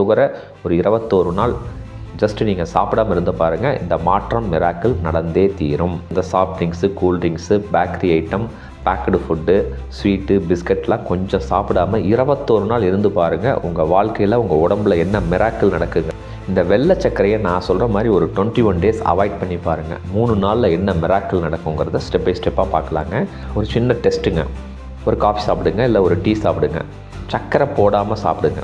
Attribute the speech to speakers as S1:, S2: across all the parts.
S1: சுகரை ஒரு இருபத்தோரு நாள் ஜஸ்ட் நீங்கள் சாப்பிடாம இருந்து பாருங்கள் இந்த மாற்றம் மிராக்கிள் நடந்தே தீரும். இந்த soft drinks cool drinks bakery item packed food sweet பிஸ்கட்லாம் கொஞ்சம் சாப்பிடாம இருபத்தோரு நாள் இருந்து பாருங்கள் உங்கள் வாழ்க்கையில் உங்கள் உடம்புல என்ன மிராக்கிள் நடக்குங்க இந்த வெள்ளை சர்க்கரையை நான் சொல்கிற மாதிரி ஒரு டுவெண்ட்டி ஒன் டேஸ் அவாய்ட் பண்ணி பாருங்கள் மூணு நாளில் என்ன மிராக்கிள் நடக்குங்கிறத ஸ்டெப் பை ஸ்டெப்பாக பார்க்கலாங்க. ஒரு சின்ன டெஸ்ட்டுங்க ஒரு காஃபி சாப்பிடுங்க இல்லை ஒரு டீ சாப்பிடுங்க. சர்க்கரை போடாமல் சாப்பிடுங்க.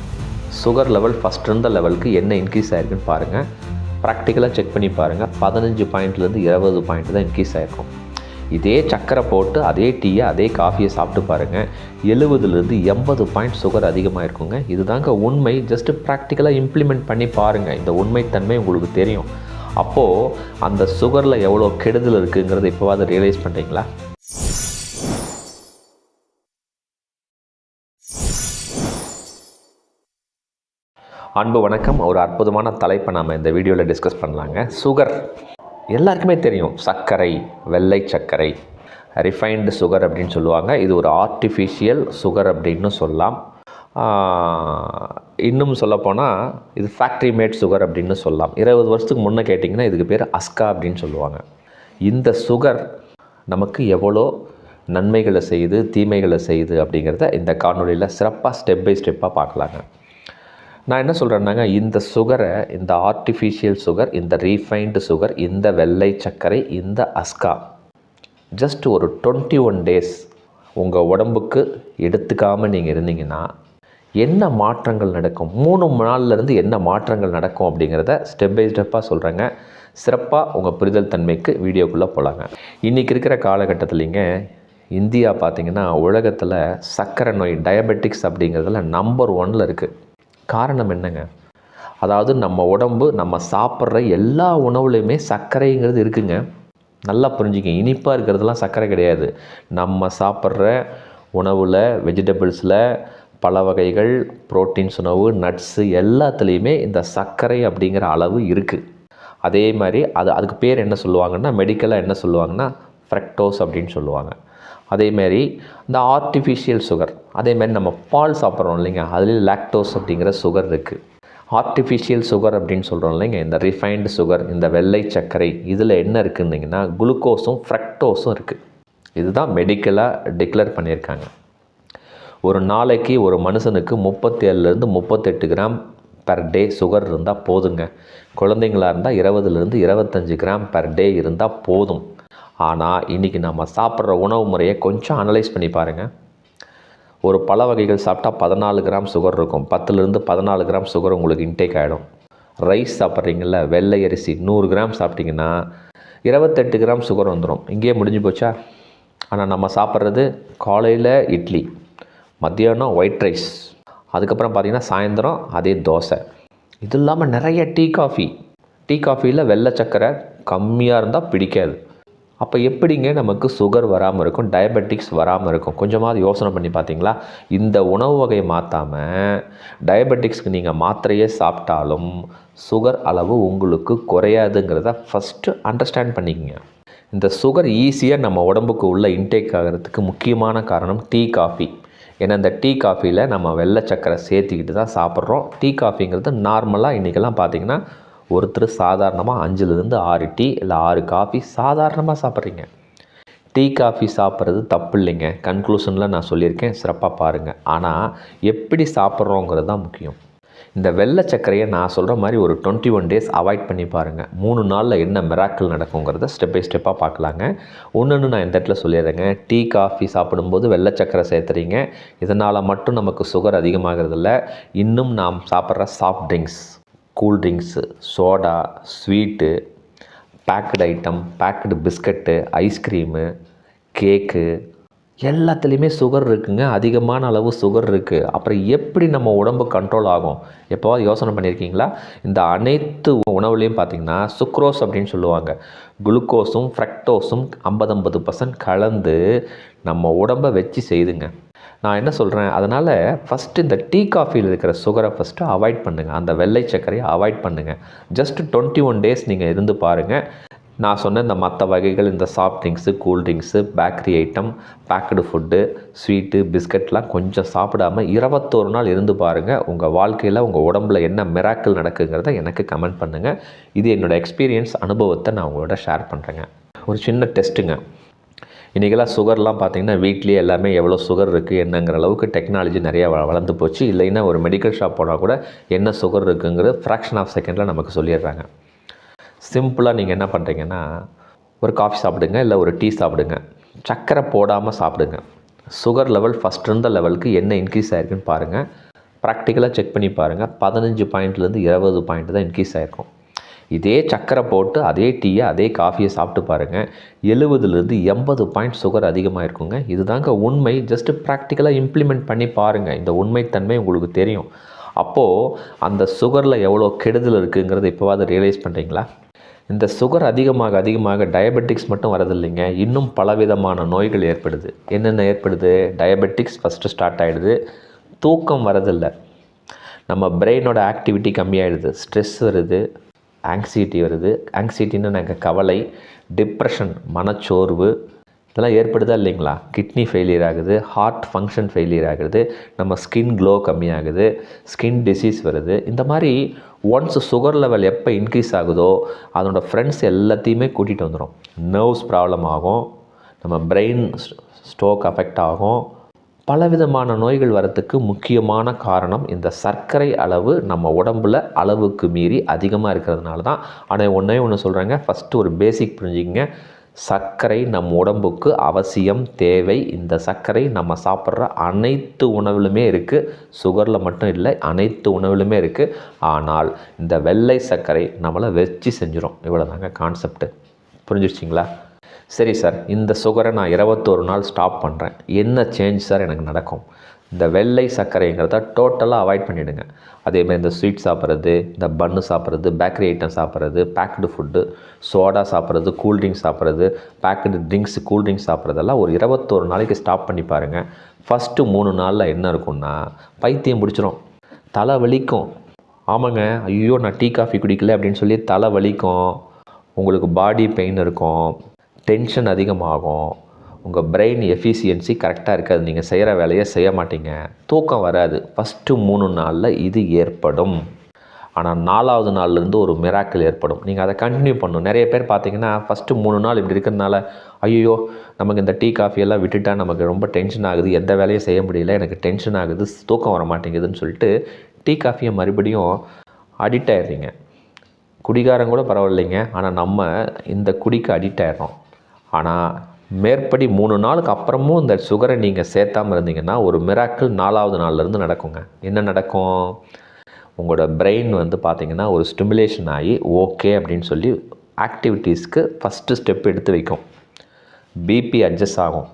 S1: சுகர் லெவல் ஃபஸ்ட் இருந்த லெவலுக்கு என்ன இன்க்ரீஸ் ஆயிருக்குன்னு பாருங்கள் ப்ராக்டிக்கலாக செக் பண்ணி பாருங்கள் பதினஞ்சு பாயிண்ட்லேருந்து இருபது பாயிண்ட் தான் இன்க்ரீஸ் ஆயிருக்கும். இதே சக்கரை போட்டு அதே டீயை அதே காஃபியை சாப்பிட்டு பாருங்கள் எழுபதுலேருந்து எண்பது பாயிண்ட் சுகர் அதிகமாக இருக்குங்க இதுதாங்க உண்மை. ஜஸ்ட்டு ப்ராக்டிக்கலாக இம்ப்ளிமெண்ட் பண்ணி பாருங்கள் இந்த உண்மைத்தன்மை உங்களுக்கு தெரியும். அப்போது அந்த சுகரில் எவ்வளோ கெடுதல் இருக்குங்கிறத இப்போவாது ரியலைஸ் பண்ணுறீங்களா அன்பு வணக்கம். ஒரு அற்புதமான தலைப்பை நாம் இந்த வீடியோவில் டிஸ்கஸ் பண்ணலாங்க. சுகர் எல்லாருக்குமே தெரியும். சர்க்கரை வெள்ளை சர்க்கரை. ரிஃபைன்டு சுகர் அப்படின்னு சொல்லுவாங்க. இது ஒரு ஆர்டிஃபிஷியல் சுகர் அப்படின்னு சொல்லலாம். இன்னும் சொல்லப்போனால் இது ஃபேக்ட்ரி மேட் சுகர் அப்படின்னு சொல்லலாம். இருபது வருஷத்துக்கு முன்னே கேட்டிங்கன்னா இதுக்கு பேர் அஸ்கா அப்படின்னு சொல்லுவாங்க. இந்த சுகர் நமக்கு எவ்வளோ நன்மைகளை செய்யுது தீமைகளை செய்யுது அப்படிங்கிறத இந்த காணொலியில் சிறப்பாக ஸ்டெப் பை ஸ்டெப்பாக பார்க்கலாங்க. நான் என்ன சொல்கிறேன்னாங்க இந்த சுகரை இந்த ஆர்டிஃபிஷியல் சுகர் இந்த ரீஃபைன்டு சுகர் இந்த வெள்ளை சர்க்கரை இந்த அஸ்கா ஜஸ்ட் ஒரு டுவெண்ட்டி ஒன் டேஸ் உங்கள் உடம்புக்கு எடுத்துக்காமல் நீங்கள் இருந்தீங்கன்னா என்ன மாற்றங்கள் நடக்கும்? மூணு நாள்லேருந்து என்ன மாற்றங்கள் நடக்கும் அப்படிங்கிறத ஸ்டெப் பை ஸ்டெப்பாக சொல்கிறேங்க சிறப்பாக உங்கள் புரிதல் தன்மைக்கு வீடியோக்குள்ளே போகலாங்க இன்றைக்கி இருக்கிற காலகட்டத்துலேங்க இந்தியா பார்த்திங்கன்னா உலகத்தில் சர்க்கரை நோய் டயபெட்டிக்ஸ் அப்படிங்கிறதுல நம்பர் ஒனில் இருக்குது காரணம் என்னங்க? அதாவது நம்ம உடம்பு நம்ம சாப்பிட்ற எல்லா உணவுலையுமே சர்க்கரைங்கிறது இருக்குங்க. நல்லா புரிஞ்சுக்க இனிப்பாக இருக்கிறதுலாம் சர்க்கரை கிடையாது. நம்ம சாப்பிட்ற உணவில் வெஜிடபிள்ஸில் பல வகைகள் புரோட்டீன்ஸ் உணவு நட்ஸு எல்லாத்துலேயுமே இந்த சர்க்கரை அப்படிங்கிற அளவு இருக்குது அதே மாதிரி அது அதுக்கு பேர் என்ன சொல்லுவாங்கன்னா மெடிக்கலாக என்ன சொல்லுவாங்கன்னா ஃப்ரக்டோஸ் அப்படின்னு சொல்லுவாங்க. அதேமாரி இந்த ஆர்டிஃபிஷியல் சுகர் அதேமாரி நம்ம பால் சாப்பிட்றோம் இல்லைங்க அதுலேயும் லாக்டோஸ் அப்படிங்கிற சுகர் இருக்குது ஆர்டிஃபிஷியல் சுகர் அப்படின்னு சொல்கிறோம் இல்லைங்க இந்த ரிஃபைன்டு சுகர் இந்த வெள்ளை சர்க்கரை இதில் என்ன இருக்குன்னீங்கன்னா குளுக்கோஸும் ஃப்ரக்டோஸும் இருக்குது இதுதான் மெடிக்கலாக டிக்ளேர் பண்ணியிருக்காங்க. ஒரு நாளைக்கு ஒரு மனுஷனுக்கு முப்பத்தேழுலேருந்து முப்பத்தெட்டு கிராம் பர் டே சுகர் இருந்தால் போதுங்க. குழந்தைங்களா இருந்தால் இருபதுலேருந்து இருபத்தஞ்சி கிராம் பர் டே இருந்தால் போதும். ஆனால் இன்றைக்கி நம்ம சாப்பிட்ற உணவு முறையை கொஞ்சம் அனலைஸ் பண்ணி பாருங்கள் ஒரு பழ வகைகள் சாப்பிட்டா பதினாலு கிராம் சுகர் இருக்கும். பத்துலேருந்து பதினாலு கிராம் சுகர் உங்களுக்கு இன்டேக் ஆகிடும் ரைஸ் சாப்பிட்றீங்கள வெள்ளை அரிசி நூறு கிராம் சாப்பிட்டிங்கன்னா இருபத்தெட்டு கிராம் சுகர் வந்துடும் இங்கேயே முடிஞ்சு போச்சா? ஆனால் நம்ம சாப்பிட்றது காலையில் இட்லி மத்தியானம் ஒயிட் ரைஸ் அதுக்கப்புறம் பார்த்திங்கன்னா சாயந்தரம் அதே தோசை. இது இல்லாமல் நிறைய டீ காஃபி டீ காஃபியில் வெள்ளை சக்கரை கம்மியாக இருந்தால் பிடிக்காது. அப்போ எப்படிங்க நமக்கு சுகர் வராமல் இருக்கும் டயபெட்டிக்ஸ் வராமல் இருக்கும்? கொஞ்சமாவது யோசனை பண்ணி பார்த்தீங்களா? இந்த உணவு வகையை மாற்றாமல் டயபெட்டிக்ஸ்க்கு நீங்கள் மாத்திரையே சாப்பிட்டாலும் சுகர் அளவு உங்களுக்கு குறையாதுங்கிறத ஃபஸ்ட்டு அண்டர்ஸ்டாண்ட் பண்ணிக்கங்க. இந்த சுகர் ஈஸியாக நம்ம உடம்புக்கு உள்ள இன்டேக் ஆகிறதுக்கு முக்கியமான காரணம் டீ காஃபி ஏன்னா இந்த டீ காஃபியில் நம்ம வெள்ளை சக்கரை சேர்த்திக்கிட்டு தான் சாப்பிட்றோம். டீ காஃபிங்கிறது நார்மலாக இன்றைக்கெல்லாம் பார்த்தீங்கன்னா ஒருத்தர் சாதாரணமாக அஞ்சுலேருந்து ஆறு டீ இல்லை ஆறு காஃபி சாதாரணமாக சாப்பிட்றீங்க. டீ காஃபி சாப்பிட்றது தப்பு இல்லைங்க கன்க்ளூஷனில் நான் சொல்லியிருக்கேன். சிறப்பாக பாருங்கள் ஆனால் எப்படி சாப்பிட்றோங்கிறது தான் முக்கியம். இந்த வெள்ளை சர்க்கரையை நான் சொல்கிற மாதிரி ஒரு டுவெண்ட்டி ஒன் டேஸ் அவாய்ட் பண்ணி பாருங்கள் மூணு நாளில் என்ன மிராக்கிள் நடக்குங்கிறத ஸ்டெப் பை ஸ்டெப்பாக பார்க்கலாங்க ஒன்றுன்னு நான் இந்த இடத்துல சொல்லிடுறேங்க. டீ காஃபி சாப்பிடும்போது வெள்ளை சர்க்கரை சேர்த்துறீங்க. இதனால் மட்டும் நமக்கு சுகர் அதிகமாகிறதில்ல. இன்னும் நாம் சாப்பிட்ற soft drinks cool drinks soda sweet packed item packed biscuit ice cream cake எல்லாத்துலேயுமே சுகர் இருக்குங்க. அதிகமான அளவு சுகர் இருக்குது அப்புறம் எப்படி நம்ம உடம்பு கண்ட்ரோல் ஆகும்? எப்போவாது யோசனை பண்ணியிருக்கீங்களா? இந்த அனைத்து உணவுலேயும் பார்த்தீங்கன்னா சுக்ரோஸ் அப்படின்னு சொல்லுவாங்க. குளுக்கோஸும் ஃப்ரக்டோஸும் ஐம்பது ஐம்பது பர்சன்ட் கலந்து நம்ம உடம்பை வச்சு செய்துங்க. நான் என்ன சொல்கிறேன் அதனால் ஃபஸ்ட்டு இந்த டீ காஃபியில் இருக்கிற சுகரை ஃபஸ்ட்டு அவாய்ட் பண்ணுங்கள் அந்த வெள்ளை சர்க்கரையை அவாய்ட் பண்ணுங்கள் ஜஸ்ட் டுவெண்ட்டி ஒன் டேஸ் நீங்கள் இருந்து பாருங்கள் நான் சொன்ன இந்த மற்ற வகைகள் இந்த soft drinks cool drinks bakery item packed food sweet பிஸ்கட்லாம் கொஞ்சம் சாப்பிடாம இருபத்தோரு நாள் இருந்து பாருங்கள் உங்கள் வாழ்க்கையில் உங்கள் உடம்புல என்ன மிராக்கல் நடக்குங்கிறத எனக்கு கமெண்ட் பண்ணுங்கள் இது என்னோடய எக்ஸ்பீரியன்ஸ் அனுபவத்தை நான் உங்களோட ஷேர் பண்ணுறேங்க ஒரு சின்ன டெஸ்ட்டுங்க இன்றைக்கெல்லாம் சுகர்லாம் பார்த்திங்கன்னா வீட்லேயே எல்லாமே எவ்வளோ சுகர் இருக்குது என்னங்கிற அளவுக்கு டெக்னாலஜி நிறையா வளர்ந்து போச்சு. இல்லைன்னா ஒரு மெடிக்கல் ஷாப் போனால் கூட என்ன சுகர் இருக்குங்கிறது ஃப்ராக்ஷன் ஆஃப் செகண்டில் நமக்கு சொல்லிடுறாங்க. சிம்பிளாக நீங்கள் என்ன பண்ணுறீங்கன்னா ஒரு காஃபி சாப்பிடுங்க இல்லை ஒரு டீ சாப்பிடுங்க. சர்க்கரை போடாமல் சாப்பிடுங்க. சுகர் லெவல் ஃபஸ்ட் இருந்த லெவலுக்கு என்ன இன்க்ரீஸ் ஆகிருக்குன்னு பாருங்கள் ப்ராக்டிக்கலாக செக் பண்ணி பாருங்கள் பதினஞ்சு பாயிண்ட்லேருந்து இருபது பாயிண்ட் தான் இன்க்ரீஸ் ஆகிருக்கும் இதே சக்கரை போட்டு அதே டீயை அதே காஃபியை சாப்பிட்டு பாருங்கள் எழுபதுலேருந்து எண்பது பாயிண்ட் சுகர் அதிகமாக இருக்குங்க இதுதாங்க உண்மை. ஜஸ்ட் ப்ராக்டிக்கலாக இம்ப்ளிமெண்ட் பண்ணி பாருங்கள் இந்த உண்மைத்தன்மை உங்களுக்கு தெரியும். அப்போது அந்த சுகரில் எவ்வளோ கெடுதல் இருக்குங்கிறத இப்போவாது ரியலைஸ் பண்ணுறீங்களா இந்த சுகர் அதிகமாக அதிகமாக டயபெட்டிக்ஸ் மட்டும் வரதில்லைங்க. இன்னும் பலவிதமான நோய்கள் ஏற்படுது. என்னென்ன ஏற்படுது? டயபெட்டிக்ஸ் ஃபஸ்ட்டு ஸ்டார்ட் ஆகிடுது தூக்கம் வரதில்லை. நம்ம பிரெயினோட ஆக்டிவிட்டி கம்மியாயிடுது. ஸ்ட்ரெஸ் வருது. ஆங்ஸைட்டி வருது. ஆங்ஸைட்டின்னு நாங்கள் கவலை டிப்ரெஷன் மனச்சோர்வு இதெல்லாம் ஏற்படுதா இல்லைங்களா? கிட்னி ஃபெயிலியர் ஆகுது ஹார்ட் ஃபங்க்ஷன் ஃபெயிலியர் ஆகுது நம்ம ஸ்கின் க்ளோ கம்மியாகுது ஸ்கின் டிசீஸ் வருது. இந்த மாதிரி ஒன்ஸ் சுகர் லெவல் எப்போ இன்க்ரீஸ் ஆகுதோ அதனோட ஃப்ரெண்ட்ஸ் எல்லாத்தையுமே கூட்டிகிட்டு வந்துடும் நர்வ்ஸ் ப்ராப்ளம் ஆகும் நம்ம பிரெயின் ஸ்ட்ரோக் அஃபெக்ட் ஆகும். பலவிதமான நோய்கள் வரத்துக்கு முக்கியமான காரணம் இந்த சர்க்கரை அளவு நம்ம உடம்பில் அளவுக்கு மீறி அதிகமாக இருக்கிறதுனால தான். ஆனால் ஒன்றே ஒன்று சொல்கிறேங்க ஃபஸ்ட்டு ஒரு பேசிக் புரிஞ்சுக்கிங்க. சர்க்கரை நம் உடம்புக்கு அவசியம் தேவை. இந்த சர்க்கரை நம்ம சாப்பிட்ற அனைத்து உணவிலுமே இருக்குது சுகரில் மட்டும் இல்லை அனைத்து உணவிலுமே இருக்குது ஆனால் இந்த வெள்ளை சர்க்கரை நம்மளை வச்சு செஞ்சிடும் இவ்வளோதாங்க கான்செப்ட்டு புரிஞ்சிருச்சிங்களா? சரி சார் இந்த சுகரை நான் இருபத்தோரு நாள் ஸ்டாப் பண்ணுறேன் என்ன சேஞ்ச் சார் எனக்கு நடக்கும்? இந்த வெள்ளை சர்க்கரைங்கிறத டோட்டலாக அவாய்ட் பண்ணிவிடுங்க அதேமாதிரி இந்த ஸ்வீட் சாப்பிட்றது இந்த பன்னு சாப்பிட்றது பேக்கரி ஐட்டம் சாப்பிட்றது பேக்கடு ஃபுட்டு சோடா சாப்பிட்றது கூல்ட்ரிங்க்ஸ் சாப்பிட்றது பேக்கடு ட்ரிங்க்ஸ் கூல்ட்ரிங்க்ஸ் சாப்பிட்றதெல்லாம் ஒரு இருபத்தோரு நாளைக்கு ஸ்டாப் பண்ணி பாருங்கள் ஃபஸ்ட்டு மூணு நாளில் என்ன இருக்கும்னா பைத்தியம் பிடிச்சிரும். தலை வலிக்கும். ஆமாங்க ஐயோ நான் டீ காஃபி குடிக்கல அப்படின்னு சொல்லி தலை வலிக்கும். உங்களுக்கு பாடி பெயின் இருக்கும். டென்ஷன் அதிகமாகும். உங்கள் பிரெயின் எஃபிஷியன்சி கரெக்டாக இருக்காது. நீங்கள் செய்கிற வேலையை செய்ய மாட்டீங்க. தூக்கம் வராது. ஃபஸ்ட்டு மூணு நாளில் இது ஏற்படும். ஆனால் நாலாவது நாள்லேருந்து ஒரு மிராக்கள் ஏற்படும். நீங்கள் அதை கண்டினியூ பண்ணணும். நிறைய பேர் பார்த்தீங்கன்னா ஃபஸ்ட்டு மூணு நாள் இப்படி இருக்கிறதுனால ஐயோ நமக்கு இந்த டீ காஃபியெல்லாம் விட்டுட்டா நமக்கு ரொம்ப டென்ஷன் ஆகுது. எந்த வேலையும் செய்ய முடியல. எனக்கு டென்ஷன் ஆகுது. தூக்கம் வர மாட்டேங்குதுன்னு சொல்லிட்டு டீ காஃபியை மறுபடியும் அடிக்ட் ஆயிடுறீங்க. குடிகாரம் கூட பரவாயில்லைங்க. ஆனால் நம்ம இந்த குடிக்கு அடிக்ட் ஆயிடுறோம். ஆனால் மேற்படி மூணு நாளுக்கு அப்புறமும் இந்த சுகரை நீங்கள் சேர்த்தாம இருந்தீங்கன்னா ஒரு மிராக்கிள் நாலாவது நாள்லேருந்து நடக்குங்க. என்ன நடக்கும்? உங்களோட பிரெயின் வந்து பார்த்தீங்கன்னா ஒரு ஸ்டிமுலேஷன் ஆகி ஓகே அப்படின்னு சொல்லி ஆக்டிவிட்டீஸ்க்கு ஃபஸ்ட்டு ஸ்டெப் எடுத்து வைக்கும். பிபி அட்ஜஸ்ட் ஆகும்.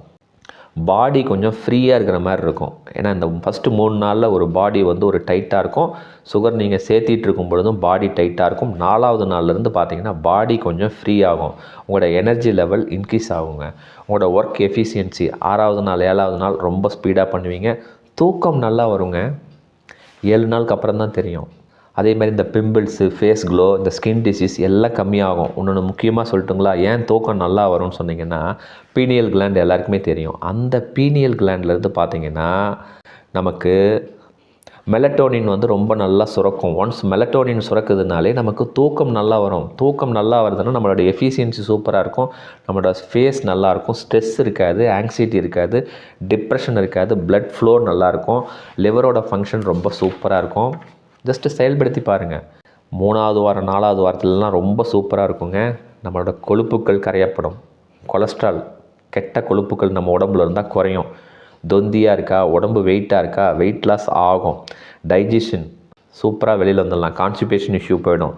S1: பாடி கொஞ்சம் ஃப்ரீயாக இருக்கிற மாதிரி இருக்கும். ஏன்னா இந்த ஃபஸ்ட்டு மூணு நாளில் ஒரு பாடி வந்து ஒரு டைட்டாக இருக்கும். சுகர் நீங்கள் சேர்த்திட்டு இருக்கும் பொழுதும் பாடி டைட்டாக இருக்கும். நாலாவது நாள்லேருந்து பார்த்தீங்கன்னா பாடி கொஞ்சம் ஃப்ரீ ஆகும். உங்களோட எனர்ஜி லெவல் இன்க்ரீஸ் ஆகுங்க. உங்களோட ஒர்க் எஃபிஷியன்சி ஆறாவது நாள் ஏழாவது நாள் ரொம்ப ஸ்பீடாக பண்ணுவீங்க. தூக்கம் நல்லா வருங்க. ஏழு நாளுக்கு அப்புறம் தான் தெரியும். அதே மாதிரி இந்த பிம்பிள்ஸு ஃபேஸ் க்ளோ இந்த ஸ்கின் டிசீஸ் எல்லாம் கம்மியாகும். இன்னொன்று முக்கியமாக சொல்லட்டுங்களா? ஏன் தூக்கம் நல்லா வரும்னு சொன்னீங்கன்னா பீனியல் கிளாண்ட் எல்லாருக்குமே தெரியும். அந்த பீனியல் கிளாண்ட்லேருந்து பார்த்தீங்கன்னா நமக்கு மெலட்டோனின் வந்து ரொம்ப நல்லா சுரக்கும். ஒன்ஸ் மெலட்டோனின் சுரக்குதுனாலே நமக்கு தூக்கம் நல்லா வரும். தூக்கம் நல்லா வருதுன்னா நம்மளோட எஃபிஷியன்சி சூப்பராக இருக்கும். நம்மளோட ஃபேஸ் நல்லாயிருக்கும் ஸ்ட்ரெஸ் இருக்காது ஆங்ஸைட்டி இருக்காது டிப்ரெஷன் இருக்காது ப்ளட் ஃப்ளோ நல்லாயிருக்கும் லிவரோட ஃபங்க்ஷன் ரொம்ப சூப்பராக இருக்கும். ஜஸ்ட்டு செயல்படுத்தி பாருங்கள் மூணாவது வாரம் நாலாவது வாரத்துலலாம் ரொம்ப சூப்பராக இருக்குங்க. நம்மளோட கொழுப்புக்கள் கரையப்படும். கொலஸ்ட்ரால் கெட்ட கொழுப்புக்கள் நம்ம உடம்புல இருந்தால் குறையும். தொந்தியாக இருக்கா உடம்பு வெயிட்டாக இருக்கா வெயிட் லாஸ் ஆகும். டைஜஷன் சூப்பராக வெளியில் வந்துடலாம். கான்ஸ்டிபேஷன் இஷ்யூ போயிடும்.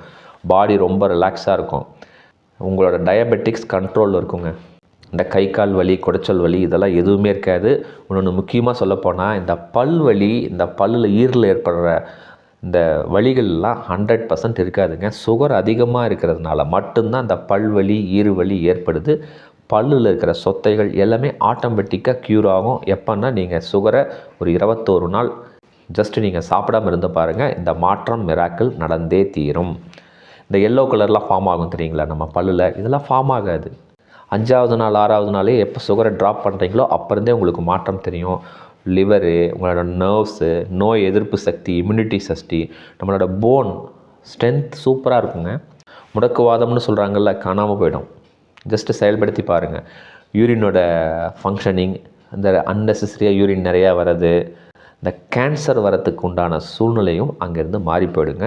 S1: பாடி ரொம்ப ரிலாக்ஸாக இருக்கும். உங்களோட டயபெட்டிக்ஸ் கண்ட்ரோல் இருக்குங்க. இந்த கை கால் வலி குடைச்சல் வலி இதெல்லாம் எதுவுமே இருக்காது. இன்னொன்று முக்கியமாக சொல்லப்போனால் இந்த பல் வலி இந்த பல்லில் ஈரில் ஏற்படுற இந்த வழிகள்லாம் ஹண்ட்ரட் பர்சன்ட் இருக்காதுங்க. சுகர் அதிகமாக இருக்கிறதுனால மட்டும்தான் இந்த பல்வலி ஈறுவலி ஏற்படுது. பல்லில் இருக்கிற சொத்தைகள் எல்லாமே ஆட்டோமேட்டிக்காக க்யூர் ஆகும். எப்போன்னா நீங்கள் சுகரை ஒரு இருபத்தோரு நாள் ஜஸ்ட் நீங்கள் சாப்பிடாம இருந்து பாருங்கள் இந்த மாற்றம் மிராக்கிள் நடந்தே தீரும். இந்த எல்லோ கலர்லாம் ஃபார்ம் ஆகும் தெரியுங்களா? நம்ம பல்லில். இதெல்லாம் ஃபார்ம் ஆகாது. அஞ்சாவது நாள் ஆறாவது நாளே எப்போ சுகரை ட்ராப் பண்ணுறீங்களோ அப்போருந்தே உங்களுக்கு மாற்றம் தெரியும். லிவரு உங்களோட நர்வ்ஸு நோய் எதிர்ப்பு சக்தி இம்யூனிட்டி சக்தி நம்மளோட போன் ஸ்ட்ரென்த் சூப்பராக இருக்குங்க. முடக்குவாதம்னு சொல்கிறாங்கல்ல காணாமல் போயிடும். ஜஸ்ட்டு செயல்படுத்தி பாருங்கள் யூரினோட ஃபங்க்ஷனிங் இந்த அன்னெசரியாக யூரின் நிறையா வர்றது இந்த கேன்சர் வரத்துக்கு உண்டான சூழ்நிலையும் அங்கேருந்து மாறி போயிடுங்க.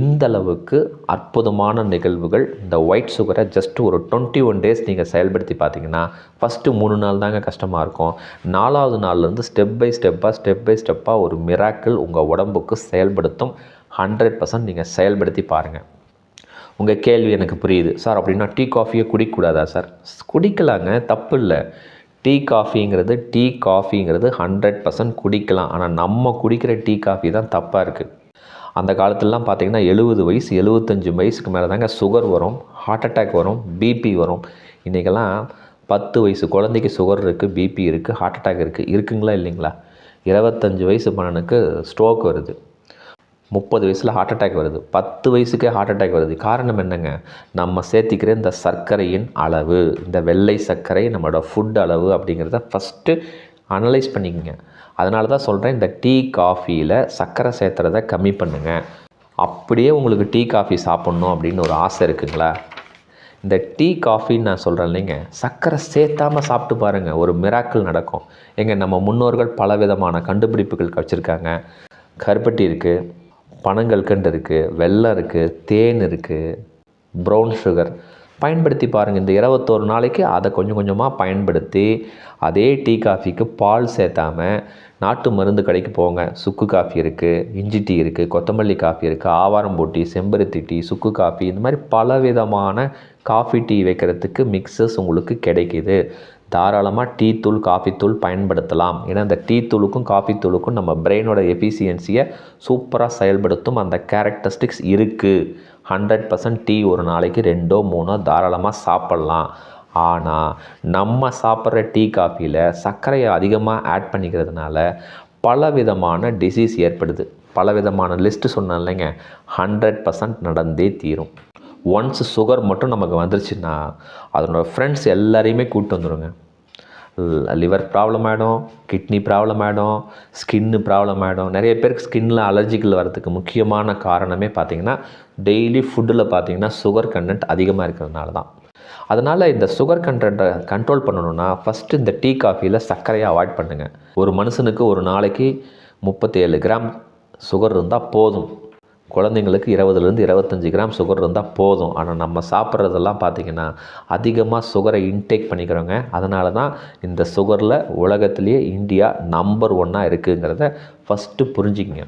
S1: இந்தளவுக்கு அற்புதமான நிகழ்வுகள் இந்த ஒயிட் சுகரை ஜஸ்ட் ஒரு டுவெண்ட்டி ஒன் டேஸ் நீங்கள் செயல்படுத்தி பார்த்தீங்கன்னா ஃபஸ்ட்டு மூணு நாள் தாங்க கஷ்டமாக இருக்கும். நாலாவது நாள்லேருந்து ஸ்டெப் பை ஸ்டெப்பாக ஸ்டெப் பை ஸ்டெப்பாக ஒரு மிராக்கிள் உங்கள் உடம்புக்கு செயல்படுத்தும். ஹண்ட்ரட் பர்சன்ட் நீங்கள் செயல்படுத்தி பாருங்கள் உங்கள் கேள்வி எனக்கு புரியுது. சார் அப்படின்னா டீ காஃபியை குடிக்கக்கூடாதா சார்? குடிக்கலாங்க தப்பு இல்லை. டீ காஃபிங்கிறது டீ காஃபிங்கிறது ஹண்ட்ரட் பர்சன்ட் குடிக்கலாம். ஆனால் நம்ம குடிக்கிற டீ காஃபி தான் தப்பாக இருக்குது அந்த காலத்துலலாம் பார்த்தீங்கன்னா எழுபது வயசு எழுபத்தஞ்சு வயசுக்கு மேலே தாங்க சுகர் வரும் ஹார்ட் அட்டாக் வரும் பிபி வரும். இன்றைக்கெல்லாம் பத்து வயசு குழந்தைக்கு சுகர் இருக்குது பிபி இருக்குது ஹார்ட் அட்டாக் இருக்குது இருக்குங்களா இல்லைங்களா? இருபத்தஞ்சு வயசு பணனுக்கு ஸ்ட்ரோக் வருது. முப்பது வயசில் ஹார்ட் அட்டாக் வருது. பத்து வயசுக்கே ஹார்ட் அட்டாக் வருது. காரணம் என்னங்க? நம்ம சேர்த்திக்கிற இந்த சர்க்கரையின் அளவு இந்த வெள்ளை சர்க்கரை நம்மளோட ஃபுட் அளவு அப்படிங்கிறத ஃபஸ்ட்டு அனலைஸ் பண்ணிக்கங்க. அதனால தான் சொல்கிறேன் இந்த டீ காஃபியில் சர்க்கரை சேர்த்துறத கம்மி பண்ணுங்கள் அப்படியே உங்களுக்கு டீ காஃபி சாப்பிட்ணும் அப்படின்னு ஒரு ஆசை இருக்குங்களா? இந்த டீ காஃபின்னு நான் சொல்கிறேன் இல்லைங்க சர்க்கரை சேர்த்தாமல் சாப்பிட்டு பாருங்கள் ஒரு மிராக்கள் நடக்கும். எங்கள் நம்ம முன்னோர்கள் பலவிதமான கண்டுபிடிப்புகள் வச்சுருக்காங்க. கருப்பட்டி இருக்குது பனங்கல்கண்டு இருக்குது வெள்ளம் இருக்குது தேன் இருக்குது ப்ரௌன் சுகர் பயன்படுத்தி பாருங்கள் இந்த இருபத்தோரு நாளைக்கு அதை கொஞ்சம் கொஞ்சமாக பயன்படுத்தி அதே டீ காஃபிக்கு பால் சேர்த்தாம நாட்டு மருந்து கடைக்கு போங்க. சுக்கு காஃபி இருக்குது இஞ்சி டீ இருக்குது கொத்தமல்லி காஃபி இருக்குது ஆவாரம்பூ டீ செம்பருத்தி டீ சுக்கு காஃபி இந்த மாதிரி பலவிதமான காஃபி டீ வைக்கிறதுக்கு மிக்சஸ் உங்களுக்கு கிடைக்கிது. தாராளமாக டீ தூள் காஃபி தூள் பயன்படுத்தலாம். ஏன்னா அந்த டீ தூளுக்கும் காஃபி தூளுக்கும் நம்ம பிரெயினோட எஃபிசியன்சியை சூப்பராக செயல்படுத்தும் அந்த கேரக்டரிஸ்டிக்ஸ் இருக்குது ஹண்ட்ரட் பர்சன்ட் டீ ஒரு நாளைக்கு ரெண்டோ மூணோ தாராளமாக சாப்பிட்லாம். ஆனால் நம்ம சாப்பிட்ற டீ காஃபியில் சர்க்கரையை அதிகமாக ஆட் பண்ணிக்கிறதுனால பலவிதமான டிசீஸ் ஏற்படுது. பலவிதமான லிஸ்ட்டு சொன்னேன் இல்லைங்க. ஹண்ட்ரட் பர்சன்ட் நடந்தே தீரும். ஒன்ஸ் சுகர் மட்டும் நமக்கு வந்துருச்சுன்னா அதனோட ஃப்ரெண்ட்ஸ் எல்லாரையுமே கூப்பிட்டு வந்துடுங்க லிவர் ப்ராப்ளம் ஆகிடும் கிட்னி ப்ராப்ளம் ஆகிடும் ஸ்கின்னு ப்ராப்ளம் ஆகிடும் நிறைய பேருக்கு ஸ்கின்னில் அலர்ஜிகள் வரதுக்கு முக்கியமான காரணமே பார்த்திங்கன்னா டெய்லி ஃபுட்டில் பார்த்திங்கன்னா சுகர் கண்டென்ட் அதிகமாக இருக்கிறதுனால தான். அதனால் இந்த சுகர் கண்டென்ட்டை கண்ட்ரோல் பண்ணணுன்னா ஃபஸ்ட்டு இந்த டீ காஃபியில் சர்க்கரையை அவாய்ட் பண்ணுங்கள் ஒரு மனுஷனுக்கு ஒரு நாளைக்கு முப்பத்தேழு கிராம் சுகர் இருந்தால் போதும். குழந்தைங்களுக்கு இருபதுலேருந்து இருபத்தஞ்சி கிராம் சுகர் இருந்தால் போதும். ஆனால் நம்ம சாப்பிட்றதெல்லாம் பார்த்திங்கன்னா அதிகமாக சுகரை இன்டேக் பண்ணிக்கிறோங்க அதனால தான் இந்த சுகரில் உலகத்திலேயே இந்தியா நம்பர் ஒன்னாக இருக்குங்கிறத ஃபஸ்ட்டு புரிஞ்சுக்கிங்க.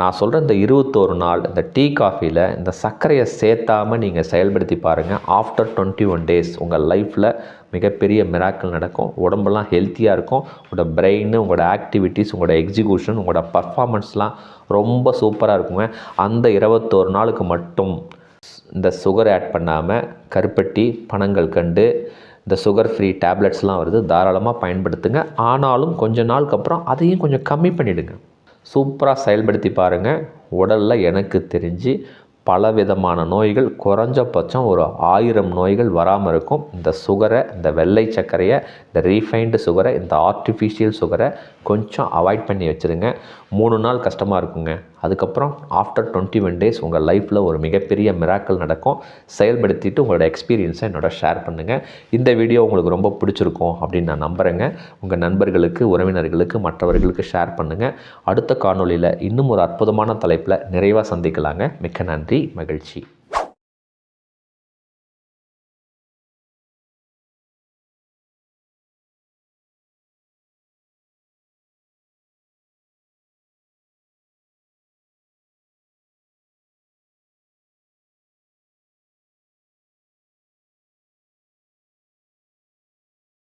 S1: நான் சொல்கிற இந்த இருபத்தோரு நாள் இந்த டீ காஃபியில் இந்த சர்க்கரையை சேர்த்தாமல் நீங்கள் செயல்படுத்தி பாருங்கள் ஆஃப்டர் டுவெண்ட்டி ஒன் டேஸ் உங்கள் லைஃப்பில் மிகப்பெரிய மிராக்கள் நடக்கும். உடம்பெல்லாம் ஹெல்த்தியாக இருக்கும். உங்களோட பிரெயின் உங்களோட ஆக்டிவிட்டீஸ் உங்களோட எக்ஸிக்யூஷன் உங்களோட பர்ஃபார்மன்ஸ்லாம் ரொம்ப சூப்பராக இருக்குங்க. அந்த இருபத்தோரு நாளுக்கு மட்டும் இந்த சுகர் ஆட் பண்ணாமல் கருப்பட்டி பனங்கள் கண்டு இந்த சுகர் ஃப்ரீ டேப்லெட்ஸ்லாம் வருது தாராளமாக பயன்படுத்துங்க. ஆனாலும் கொஞ்ச நாளுக்கு அப்புறம் அதையும் கொஞ்சம் கம்மி பண்ணிவிடுங்க சூப்பராக செயல்படுத்தி பாருங்கள் உடலில் எனக்கு தெரிஞ்சு பலவிதமான நோய்கள் குறைஞ்சபட்சம் ஒரு ஆயிரம் நோய்கள் வராமல் இருக்கும். இந்த சுகரை இந்த வெள்ளை சர்க்கரையை இந்த ரீஃபைண்டு சுகரை இந்த ஆர்டிஃபிஷியல் சுகரை கொஞ்சம் அவாய்ட் பண்ணி வச்சுருங்க. மூணு நாள் கஷ்டமாக இருக்குங்க. அதுக்கப்புறம் ஆஃப்டர் டுவெண்ட்டி ஒன் டேஸ் உங்கள் லைஃப்பில் ஒரு மிகப்பெரிய மிராக்கள் நடக்கும். செயல்படுத்திட்டு உங்களோட எக்ஸ்பீரியன்ஸை என்னோட ஷேர் பண்ணுங்கள் இந்த வீடியோ உங்களுக்கு ரொம்ப பிடிச்சிருக்கும் அப்படின்னு நான் நம்புகிறேங்க உங்கள் நண்பர்களுக்கு உறவினர்களுக்கு மற்றவர்களுக்கு ஷேர் பண்ணுங்கள் அடுத்த காணொளியில் இன்னும் ஒரு அற்புதமான தலைப்பில் நிறைவாக சந்திக்கலாங்க. மிக்க நன்றி மகிழ்ச்சி.